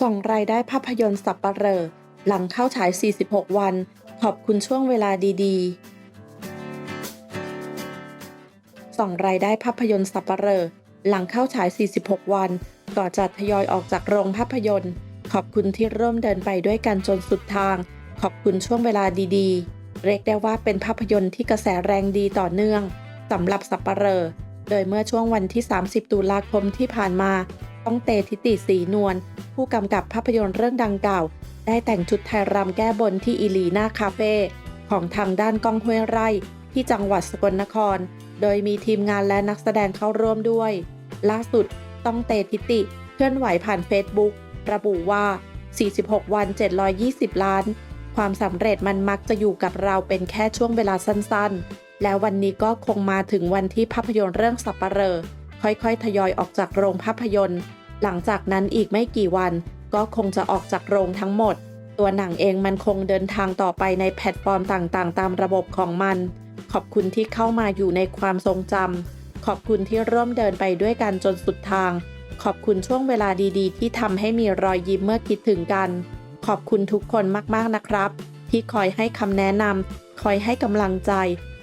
ส่องรายได้ภาพยนตร์สับปะเหร่อหลังเข้าฉาย 46 วัน ขอบคุณช่วงเวลาดีๆ ส่องรายได้ภาพยนตร์สับปะเหร่อหลังเข้าฉาย 46 วัน ก่อนจะทยอยออกจากโรงภาพยนตร์ ขอบคุณที่ร่วมเดินไปด้วยกันจนสุดทาง ขอบคุณช่วงเวลาดีๆ เรียกได้ว่าเป็นภาพยนตร์ที่กระแสแรงดีต่อเนื่องสำหรับสับปะเหร่อ โดยเมื่อช่วงวันที่ 30 ตุลาคมที่ผ่านมา ต้องเตทิติสีนวลผู้กำกับภาพยนตร์เรื่องดังกล่าว ได้แต่งชุดไทยรำแก้บนที่อีลีน่าคาเฟ่ของทางด้านกองห้วยไร่ ที่จังหวัดสกลนคร โดยมีทีมงานและนักแสดงเข้าร่วมด้วย ล่าสุดต้องเตทิติเคลื่อนไหวผ่านเฟซบุ๊กระบุว่า 46 วัน 720 ล้าน ความสำเร็จมันมักจะอยู่กับเราเป็นแค่ช่วงเวลาสั้นๆ แล้ววันนี้ก็คงมาถึงวันที่ภาพยนตร์เรื่องสับปะเรอ ค่อยๆ ทยอยออกจากโรงภาพยนตร์ หลังจากนั้นอีกไม่กี่วัน ก็คงจะออกจากโรงทั้งหมด ตัวหนังเองมันคงเดินทางต่อไปในแพลตฟอร์มต่างๆ ตามระบบของมัน ขอบคุณที่เข้ามาอยู่ในความทรงจำขอบคุณที่ร่วมเดินไปด้วยกันจนสุดทาง ขอบคุณช่วงเวลาดีๆ ที่ทำให้มีรอยยิ้มเมื่อคิดถึงกัน ขอบคุณทุกคนมากๆนะครับ ที่คอยให้คำแนะนำคอยให้กำลังใจ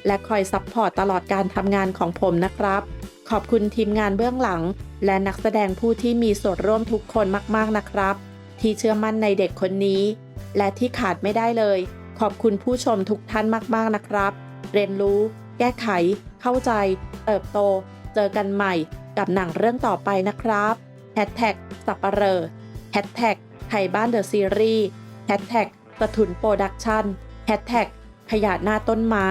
และคอยซัพพอร์ตตลอดการทำงานของผมนะครับ ขอบคุณทีมงานเบื้องหลัง และนักแสดงผู้ที่มีส่วนร่วมทุกคนมากๆนะครับ ที่เชื่อมั่นในเด็กคนนี้ และที่ขาดไม่ได้เลย ขอบคุณผู้ชมทุกท่านมากๆนะครับ เรียนรู้ แก้ไข เข้าใจ เติบโต เจอกันใหม่ กับหนังเรื่องต่อไปนะครับแฮชแท็กสับปะเรอแฮชแท็กไทยบ้านเดอะซีรีส์แฮชแท็กสถุนโปรดักชั่นแฮชแท็กขยะหน้าต้นไม้